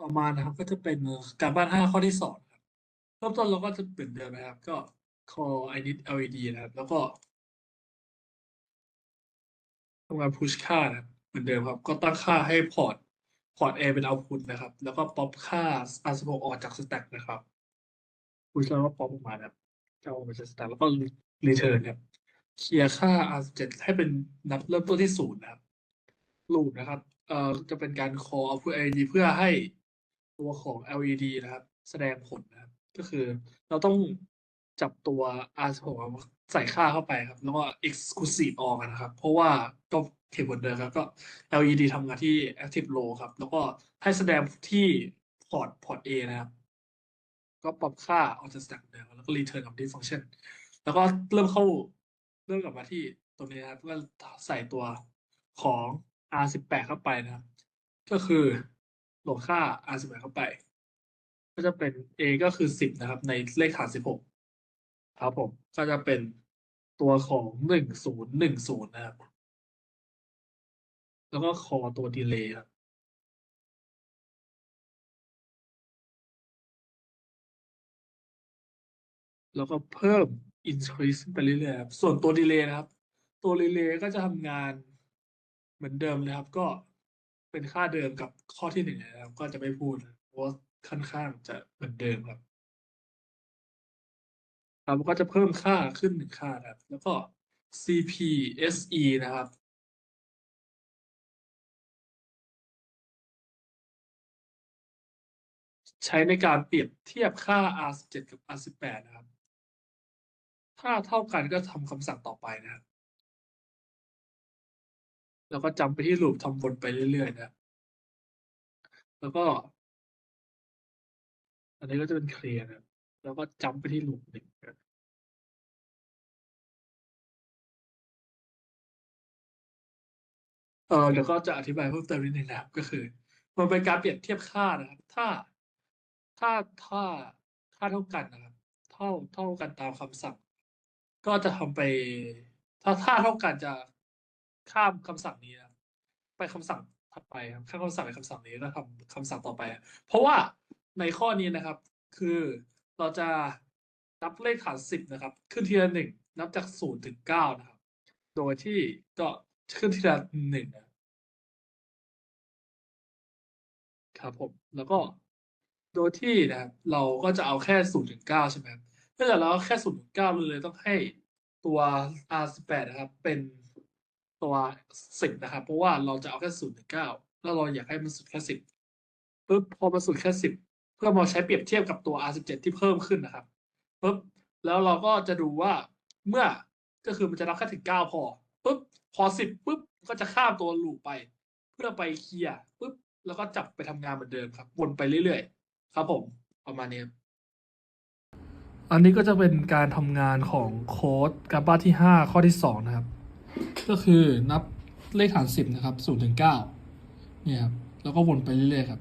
ต่อมานะครับ ก็จะเป็นการบ้านห้าข้อที่สองครับเริ่มต้นเราก็จะเหมือนเดิมนะครับ ก็ call init led นะครับ แล้วก็ทำงาน push ค่านะครับเหมือนเดิมครับ ก็ตั้งค่าให้พอร์ตพอร์ต A เป็น output นะครับ แล้วก็ pop ค่า r16 ออกจาก stack นะครับ push แล้วก็ pop ออกมานะครับจะเอาออกมาจาก stack แล้วก็ return ครับเคลียร์ค่า r17 ให้เป็นนับเริ่มต้นที่ศูนย์นะครับ loop นะครับ เอ่อ จะเป็นการ call output LED เพื่อให้ ตัวของ LED นะครับ แสดงผลนะครับ ก็คือเราต้องจับตัว R16 ใส่ค่าเข้าไปครับ แล้วก็ exclusive ออกนะครับ เพราะว่าก็เหตุผลเดิมครับ ก็ LED ทำงานที่ active low ครับ แล้วก็ให้แสดงที่พอร์ตพอร์ต A นะครับ ก็ปรับค่าออกจาก stack เดิมแล้วก็ return กับที่ function แล้วก็เริ่มเข้าเริ่มกลับมาที่ตรงนี้นะครับก็ใส่ตัวของ R18 เข้าไปนะครับ ก็คือ โหลดค่า R18 เข้าไป ก็จะเป็น A ก็คือ10นะครับ ในเลขฐาน16ครับผม ก็จะเป็นตัวของ1010นะครับ แล้วก็คอตัวดีเลย์ครับแล้วก็เพิ่ม increase ไปเรื่อยๆครับ ส่วนตัวดีเลย์นะครับ ตัวดีเลย์ก็จะทำงานเหมือนเดิมเลยครับ ก็ เป็นค่าเดิมกับข้อที่หนึ่งนะครับ ก็จะไม่พูดเพราะว่าค่อนข้างจะเหมือนเดิมครับครับก็จะเพิ่มค่าขึ้นหนึ่งค่านะครับ แล้วก็ CPSE นะครับ ใช้ในการเปรียบเทียบค่า R17 กับ R18 นะครับ ถ้าเท่ากันก็ทำคำสั่งต่อไปนะครับ แล้วก็จำไปที่ loop ทำวนไปเรื่อยๆนะ แล้วก็ อันนี้ก็จะเป็นเคลียร์นะ แล้วก็จำไปที่ loop หนึ่งนะเออเดี๋ยวก็จะอธิบายเพิ่มเติมนิดนึงนะครับ ก็คือมันเป็นการเปรียบเทียบค่านะครับ ถ้าถ้าถ้าค่าเท่ากันนะครับ เท่าเท่ากันตามคำสั่ง ก็จะทำไป ถ้าถ้าเท่ากันจะ ข้ามคำสั่งนี้นะไปคำสั่งถัดไปครับข้ามคำสั่งไปคำสั่งนี้แล้วทำคำสั่งต่อไป เพราะว่าในข้อนี้นะครับ คือเราจะนับเลขฐานสิบนะครับ ขึ้นทีละหนึ่งนับจากศูนย์ถึงเก้านะครับ โดยที่ก็ขึ้นทีละหนึ่งนะครับผมแล้วก็โดยที่นะครับเราก็จะเอาแค่ศูนย์ถึงเก้าใช่ไหมถ้าเกิดเราเอาแค่ศูนย์ถึงเก้าเลยต้องให้ตัว R18 นะครับ เป็น ตัวสิบนะครับ เพราะว่าเราจะเอาแค่ศูนย์ถึงเก้าแล้วเราอยากให้มันสุดแค่สิบปุ๊บพอมันสุดแค่สิบเพื่อมาใช้เปรียบเทียบกับตัว R17 ที่เพิ่มขึ้นนะครับปุ๊บแล้วเราก็จะดูว่าเมื่อก็คือมันจะนับแค่ถึงเก้าพอปุ๊บพอสิบปุ๊บก็จะข้ามตัวลูปไป เพื่อไปเคลียร์ปุ๊บแล้วก็จับไปทำงานเหมือนเดิมครับ วนไปเรื่อยๆ ครับผมประมาณนี้อันนี้ก็จะเป็นการทำงานของโค้ดการบ้านที่ 5 ข้อที่ 2 นะครับ ก็คือนับเลขฐานสิบนะครับศูนย์ถึงเก้าเนี่ยครับ แล้วก็วนไปเรื่อยๆครับ